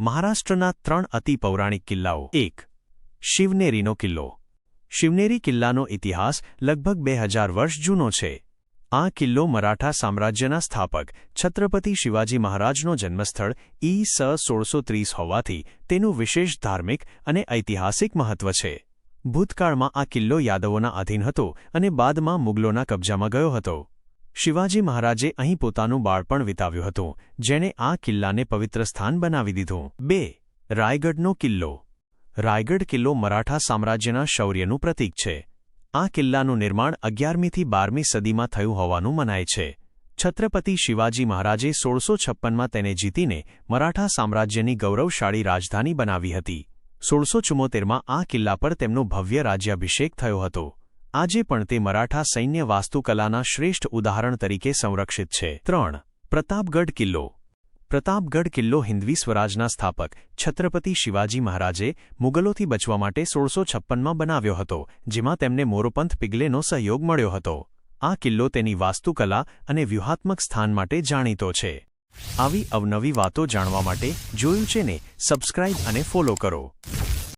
મહારાષ્ટ્રના ત્રણ અતિ પૌરાણિક કિલ્લાઓ. એક, શિવનેરીનો કિલ્લો. શિવનેરી કિલ્લાનો ઇતિહાસ લગભગ બે હજાર વર્ષ જૂનો છે. આ કિલ્લો મરાઠા સામ્રાજ્યના સ્થાપક છત્રપતિ શિવાજી મહારાજનો જન્મસ્થળ ઈ સ સોળસો ત્રીસ હોવાથી તેનું વિશેષ ધાર્મિક અને ઐતિહાસિક મહત્વ છે. ભૂતકાળમાં આ કિલ્લો યાદવોના આધીન હતો અને બાદમાં મુગલોના કબજામાં ગયો હતો. શિવાજી મહારાજે અહીં પોતાનું બાળપણ વિતાવ્યું હતું, જેણે આ કિલ્લાને પવિત્ર સ્થાન બનાવી દીધું. બે, રાયગઢનો કિલ્લો. રાયગઢ કિલ્લો મરાઠા સામ્રાજ્યના શૌર્યનું પ્રતીક છે. આ કિલ્લાનું નિર્માણ અગિયારમીથી બારમી સદીમાં થયું હોવાનું મનાય છે. છત્રપતિ શિવાજી મહારાજે સોળસો છપ્પનમાં તેને જીતીને મરાઠા સામ્રાજ્યની ગૌરવશાળી રાજધાની બનાવી હતી. સોળસો ચુમ્મોતેરમાં આ કિલ્લા પર તેમનો ભવ્ય રાજ્યાભિષેક થયો હતો. આજે પણ તે મરાઠા સૈન્ય વાસ્તુકલાના શ્રેષ્ઠ ઉદાહરણ તરીકે સંરક્ષિત છે. ત્રણ, પ્રતાપગઢ કિલ્લો. પ્રતાપગઢ કિલ્લો હિન્દવી સ્વરાજના સ્થાપક, છત્રપતિ શિવાજી મહારાજે મુગલોથી બચવા માટે સોળસો છપ્પનમાં બનાવ્યો હતો, જેમાં તેમને મોરોપંથ પિગલેનો સહયોગ મળ્યો હતો. આ કિલ્લો તેની વાસ્તુકલા અને વ્યૂહાત્મક સ્થાન માટે જાણીતો છે. આવી અવનવી વાતો જાણવા માટે જોયું છે ને, સબસ્ક્રાઇબ અને ફોલો કરો.